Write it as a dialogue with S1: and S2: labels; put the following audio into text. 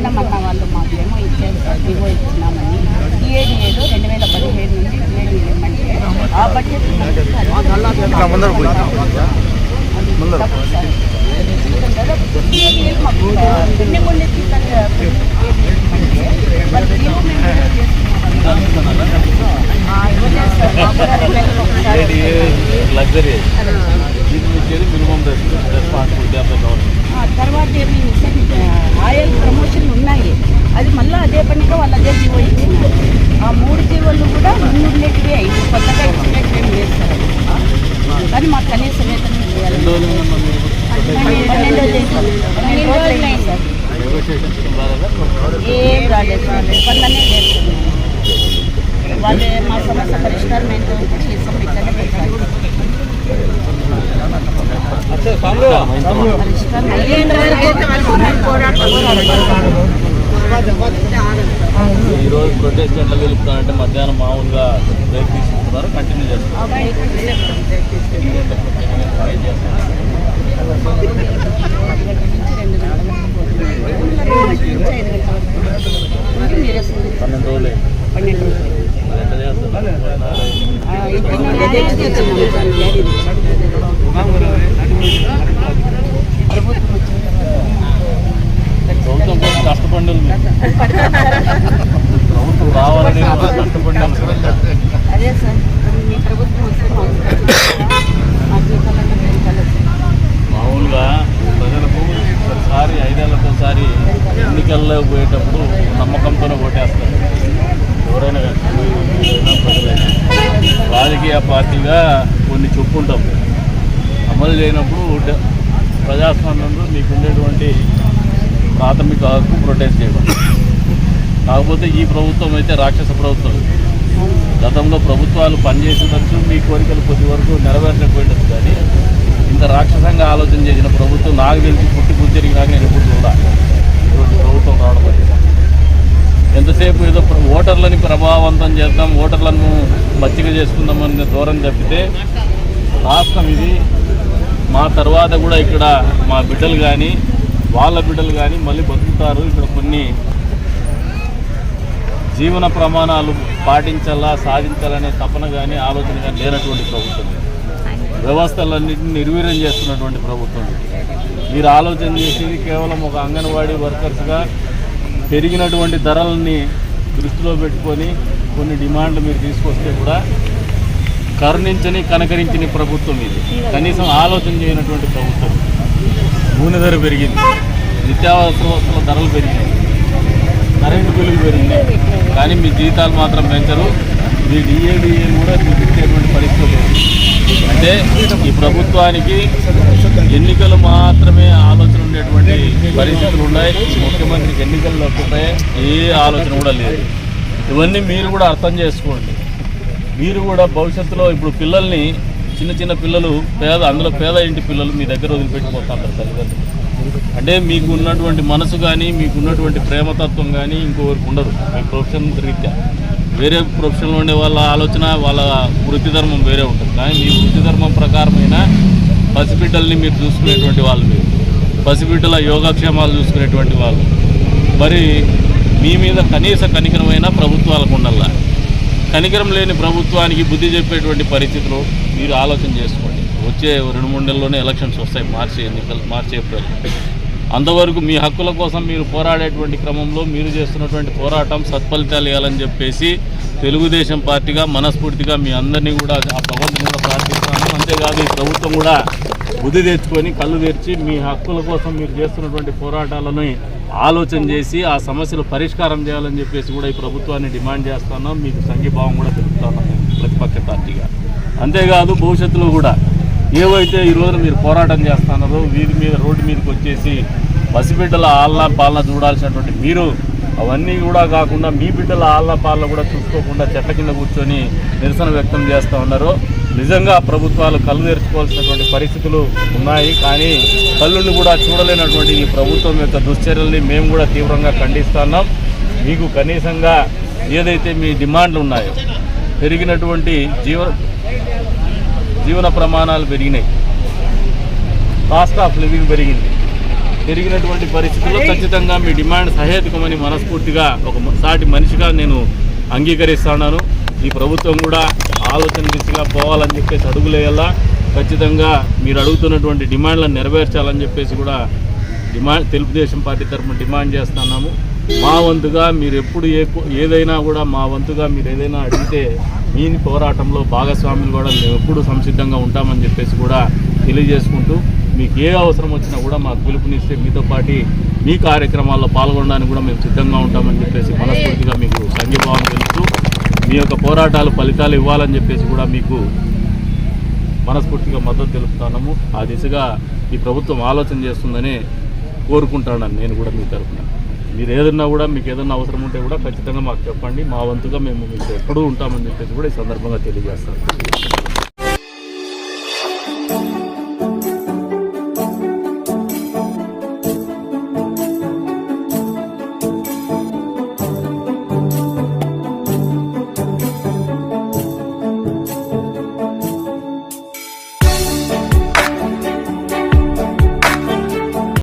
S1: ఇస్తామన్న వాళ్ళు మాకేమో ఇచ్చారు దిగో ఇచ్చినామని. ఈఏడి ఏదో రెండు వేల పదిహేడు నుంచి ఈఏడి ఇవ్వమంటే ఆ బడ్జెట్
S2: లగ్జరీ. మినిమం రెస్పాన్సిబిలిటీ
S1: తర్వాత ఏమి ఆయిల్ ప్రమోషన్ ఉన్నాయి. అది మళ్ళీ అదే పనిగా వాళ్ళు అదే జీవో ఇచ్చినారు ఆ మూడు జీవోలు కూడా ముందు ఉండేటివే ఇప్పుడు కొత్తగా ఇచ్చినట్టు ఏం లేదు సార్ అది. కానీ మాకు కనీస వేతనం చేయాలి. అయింది ఏం రాలేదు ఇబ్బందనే లేదు. వాళ్ళే మా సమస్య పరిష్కారం ఏంటో చేసాం ఇట్లనే పెట్టాలి పరిష్కారం అయ్యేంత వరకు పోరాటం
S2: ఈ రోజు ప్రొటెస్ట్ ఎట్లా గెలుపుతానంటే మధ్యాహ్నం మామూలుగా బ్రేక్ తీసుకుంటున్నారు కంటిన్యూ చేస్తున్నారు? పన్నెండు రోజులు
S1: పన్నెండు
S2: మరి ఎట్లా చేస్తున్నారు ప్రభుత్వం కష్టపడి ప్రభుత్వం రావాలని కష్టపడి రాజకీయ పార్టీగా కొన్ని చెప్పుకుంటాం అమలు చేయనప్పుడు ప్రజాస్వామ్యంలో మీకు ఉండేటువంటి ప్రాథమిక హక్కు ప్రొటెస్ట్ చేయడం. కాకపోతే ఈ ప్రభుత్వం అయితే రాక్షస ప్రభుత్వం. గతంలో ప్రభుత్వాలు పనిచేసినచ్చు మీ కోరికలు కొద్ది వరకు నెరవేర్చకపోయినచ్చు కానీ ఇంత రాక్షసంగా ఆలోచన చేసిన ప్రభుత్వం నాకు తెలిసి పుట్టి పుట్టిరిగినాక నేను ఎప్పుడు చూడాలి. ఇటువంటి ప్రభుత్వం రావడం ఎంతసేపు ఏదో ఓటర్లని ప్రభావవంతం చేద్దాం ఓటర్లను మచ్చిక చేసుకుందామని దూరం తప్పితే రాష్ట్రం ఇది. మా తర్వాత కూడా ఇక్కడ మా బిడ్డలు కానీ వాళ్ళ బిడ్డలు కానీ మళ్ళీ బతుకుతారు. ఇక్కడ కొన్ని జీవన ప్రమాణాలు పాటించాలా సాధించాలనే తపన కానీ ఆలోచన కానీ లేనటువంటి ప్రభుత్వం వ్యవస్థలన్నింటినీ నిర్వీర్యం చేస్తున్నటువంటి ప్రభుత్వం మీరు ఆలోచన చేసేది కేవలం ఒక అంగన్వాడీ వర్కర్స్గా పెరిగినటువంటి ధరలని దృష్టిలో పెట్టుకొని కొన్ని డిమాండ్లు మీరు తీసుకొస్తే కూడా కరుణించని కనకరించని ప్రభుత్వం ఇది. కనీసం ఆలోచన చేయనటువంటి ప్రభుత్వం. నూనె ధర పెరిగింది. నిత్యావసర వస్తువుల ధరలు పెరిగినాయి. కరెంటు బిల్లులు పెరిగినాయి. కానీ మీ జీతాలు మాత్రం పెంచరు. మీ డిఏడిఏ కూడా చూపించేటువంటి పరిస్థితి అంటే ఈ ప్రభుత్వానికి ఎన్నికలు మాత్రమే ఆలోచన ఉండేటువంటి పరిస్థితులు ఉన్నాయి. ముఖ్యమంత్రికి ఎన్నికలు తప్పితే ఏ ఆలోచన కూడా లేదు. ఇవన్నీ మీరు కూడా అర్థం చేసుకోండి. మీరు కూడా భవిష్యత్తులో ఇప్పుడు పిల్లల్ని చిన్న చిన్న పిల్లలు పేద అందులో పేద ఇంటి పిల్లలు మీ దగ్గర వదిలిపెట్టిపోతారు తల్లిదండ్రులు. అంటే మీకు ఉన్నటువంటి మనసు కానీ మీకు ఉన్నటువంటి ప్రేమతత్వం కానీ ఇంకొకరికి ఉండదు. మీ ప్రొఫెషన్ రీత్యా. వేరే ప్రొఫెషన్లో ఉండే వాళ్ళ ఆలోచన వాళ్ళ వృత్తి ధర్మం వేరే ఉంటుంది. కానీ మీ వృత్తి ధర్మం ప్రకారమైన పసిబిడ్డల్ని మీరు చూసుకునేటువంటి వాళ్ళు మీరు. పసిబిడ్డల యోగక్షేమాలు చూసుకునేటువంటి వాళ్ళు. మరి మీ మీద కనీస కనికరమైన ప్రభుత్వాలకు ఉండాల కనికరం లేని ప్రభుత్వానికి బుద్ధి చెప్పేటువంటి పరిస్థితులు మీరు ఆలోచన చేసుకోండి. వచ్చే రెండు మూడు నెలల్లోనే ఎలక్షన్స్ వస్తాయి మార్చి ఎన్నికలు మార్చి ఏప్రిల్. అంతవరకు మీ హక్కుల కోసం మీరు పోరాడేటువంటి క్రమంలో మీరు చేస్తున్నటువంటి పోరాటం సత్ఫలితాలు ఇవ్వాలని చెప్పేసి తెలుగుదేశం పార్టీగా మనస్ఫూర్తిగా మీ అందరినీ కూడా ఆ భగవంతుని కూడా ప్రార్థిస్తాను అంతేకాదు ఈ ప్రభుత్వం కూడా బుద్ధి తెచ్చుకొని కళ్ళు తెరిచి మీ హక్కుల కోసం మీరు చేస్తున్నటువంటి పోరాటాలను ఆలోచన చేసి ఆ సమస్యలు పరిష్కారం చేయాలని చెప్పేసి కూడా ఈ ప్రభుత్వాన్ని డిమాండ్ చేస్తున్నాం. మీకు సంఘీభావం కూడా తెలుపుతాను ప్రతిపక్ష పార్టీగా. అంతేకాదు భవిష్యత్తులో కూడా ఏవైతే ఈ రోజున మీరు పోరాటం చేస్తున్నారో వీధి మీద రోడ్డు మీదకి వచ్చేసి పసిబిడ్డల ఆలన పాలన చూడాల్సినటువంటి మీరు అవన్నీ కూడా కాకుండా మీ బిడ్డల ఆలన పాలన కూడా చూసుకోకుండా చెట్ల కింద కూర్చొని నిరసన వ్యక్తం చేస్తూ ఉన్నారు. నిజంగా ప్రభుత్వాలు కళ్ళు తెరుచుకోవాల్సినటువంటి పరిస్థితులు ఉన్నాయి. కానీ కళ్ళుని కూడా చూడలేనటువంటి ఈ ప్రభుత్వం యొక్క దుశ్చర్యల్ని మేము కూడా తీవ్రంగా ఖండిస్తున్నాం మీకు కనీసంగా ఏదైతే మీ డిమాండ్లు ఉన్నాయో పెరిగినటువంటి జీవ జీవన ప్రమాణాలు పెరిగినాయి. కాస్ట్ ఆఫ్ లివింగ్ పెరిగింది. పెరిగినటువంటి పరిస్థితుల్లో ఖచ్చితంగా మీ డిమాండ్ సహేతుకమని మనస్ఫూర్తిగా ఒక సాటి మనిషిగా నేను అంగీకరిస్తున్నాను. ఈ ప్రభుత్వం కూడా ఆలోచన దిశగా పోవాలని చెప్పేసి అడుగులేయాలా? ఖచ్చితంగా మీరు అడుగుతున్నటువంటి డిమాండ్లను నెరవేర్చాలని చెప్పేసి కూడా డిమాండ్ తెలుగుదేశం పార్టీ తరఫున డిమాండ్ చేస్తున్నాము. మా వంతుగా మీరు ఎప్పుడు ఏ ఏదైనా కూడా మా వంతుగా మీరు ఏదైనా అడిగితే మీ పోరాటంలో భాగస్వాములు కూడా మేము ఎప్పుడు సంసిద్ధంగా ఉంటామని చెప్పేసి కూడా తెలియజేసుకుంటూ మీకు ఏ అవసరం వచ్చినా కూడా మాకు పిలుపునిస్తే మీతో పాటు మీ కార్యక్రమాల్లో పాల్గొనడానికి కూడా మేము సిద్ధంగా ఉంటామని చెప్పేసి మనస్ఫూర్తిగా మీకు సంఘీభావం తెలుస్తూ మీ యొక్క పోరాటాలు ఫలితాలు ఇవ్వాలని చెప్పేసి కూడా మీకు మనస్ఫూర్తిగా మద్దతు తెలుపుతున్నాము. ఆ దిశగా ఈ ప్రభుత్వం ఆలోచన చేస్తుందని కోరుకుంటానని నేను కూడా మీ తరఫున మీరు ఏదన్నా కూడా మీకు ఏదన్నా అవసరం ఉంటే కూడా ఖచ్చితంగా మాకు చెప్పండి. మా వంతుగా మేము మీకు ఎప్పుడూ ఉంటామని చెప్పేసి కూడా ఈ సందర్భంగా తెలియజేస్తాను